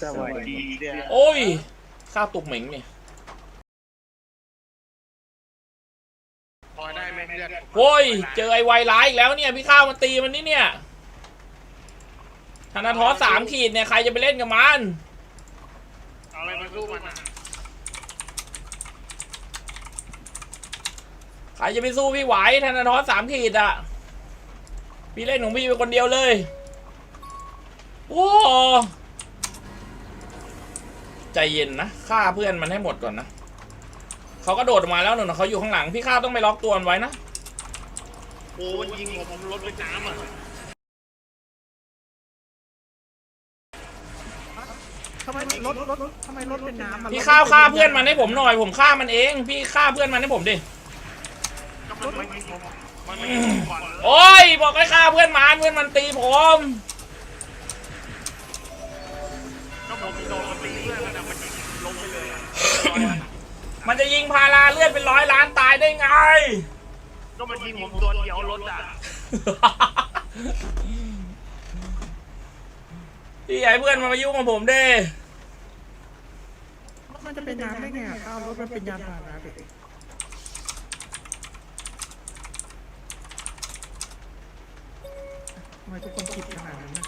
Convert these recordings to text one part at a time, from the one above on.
สวัสดีเนี่ยโอ้ยข้าวตุกเหม็งเนี่ยพอได้ไหมเพื่อนโว้ย เจอไอ้ไวร้ายอีกแล้วเนี่ย พี่ข้าวมันตีมันนี่เนี่ยธนาทอสสามขีดเนี่ยใครจะไปเล่นกับมัน เอาอะไรมาสู้มันอะใครจะไปสู้พี่ไหวธนาทอสสามขีดอะ พี่เล่นของพี่เป็นคนเดียวเลย โอ้ ใจเย็นนะฆ่าเพื่อนมันให้หมดก่อนนะเขาก็โดดออกมาแล้วหนึ่งเขาอยู่ข้างหลังพี่ข้าวต้องไปล็อกตัวมันไว้นะโอ้มันยิงผมรถไปน้ำอะทำไมรถรถทำไมรถเป็นน้ำอะพี่ข้าวฆ่าเพื่อนมันให้ผมหน่อย ผมฆ่ามันเอง พี่ฆ่าเพื่อนมันให้ผมดิ ก็มันไม่ยิงผมมันไม่ยิงผมก่อน โอ้ยบอกให้ฆ่าเพื่อนมันเพื่อนมัน มันจะยิงพาราเลือดเป็นร้อยล้านตายได้ไง ก็มันยิงผมตัวเดียวรถอะพี่ใหญ่เพื่อนมันมายุ่งกับผมเด้ มันจะเป็นน้ำได้ไงอะข้าวรถมันเป็นยานพาหนะเด็กทำไมทุกคนคิดขนาดนั้นนะ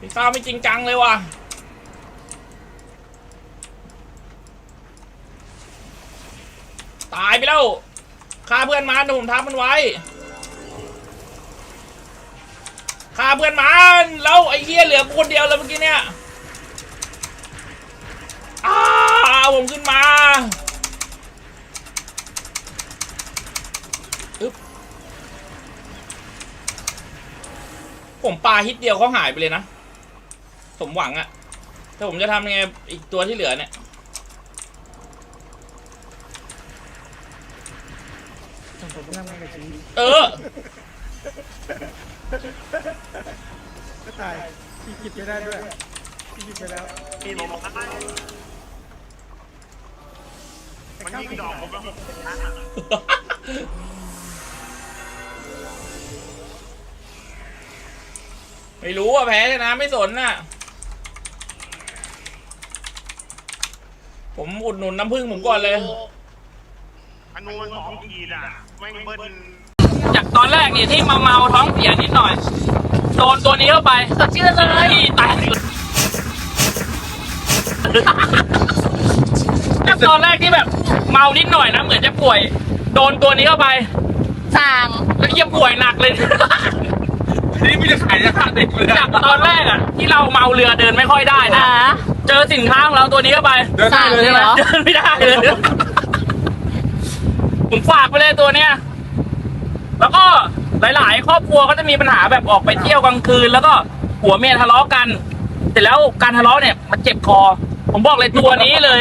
พี่ข้าวไม่จริงจังเลยว่ะ ตายไปแล้วฆ่าเพื่อนมันเดี๋ยวผมทับมันไว้ฆ่าเพื่อนมันแล้วไอ้เหี้ยเหลือกูคนเดียวเลยเมื่อกี้เนี่ยอ้าวผมขึ้นมาอึ๊บผมปาฮิตเดียวเขาหายไปเลยนะ สมหวังอะแต่ผมจะทำยังไงอีกตัวที่เหลือเนี่ย ผมผมทำงานกับชีวิตเออ ก็ตายพี่คิดไม่ได้ด้วยพี่คิดไปแล้วมีผมบอกว่ามันยิงดอกผมแล้วผมชนะอะไม่รู้อะแพ้ชนะไม่สนน่ะ ผมอุดหนุนน้ำผึ้งผมก่อนเลย อนุมันสองขีดอะไม่งเบิ้ลจากตอนแรกเนี่ยที่เมาๆท้องเสียนิดหน่อย โดนตัวนี้เข้าไปสดชื่นเลยตายจากตอนแรกที่แบบเมานิดหน่อยนะเหมือนจะป่วย โดนตัวนี้เข้าไปสั่งแล้วเยี่ยป่วยหนักเลย นี่ไม่ได้ขายราคาเด็กเลยจากตอนแรกอะที่เราเมาเรือเดินไม่ค่อยได้นะอ่าเจอสินค้าของเราตัวนี้เข้าไปเดินได้เลยใช่ไหมสั่งเดินไม่ได้เลย ผมฝากไปเลยตัวเนี้ย แล้วก็หลาย ๆ ครอบครัวก็จะมีปัญหาแบบออกไปเที่ยวกลางคืน แล้วก็ผัวเมียทะเลาะกัน เสร็จแล้วการทะเลาะเนี่ย มันเจ็บคอ ผมบอกเลยตัวนี้เลย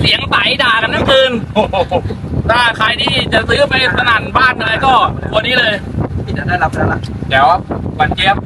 เสียงใสด่ากันทั้งคืนโอ้โหถ้าใครที่จะซื้อไปสนั่นบ้านอะไรก็ตัวนี้เลยพี่จะได้รับแล้วล่ะเดี๋ยวบันเจี๊ยบ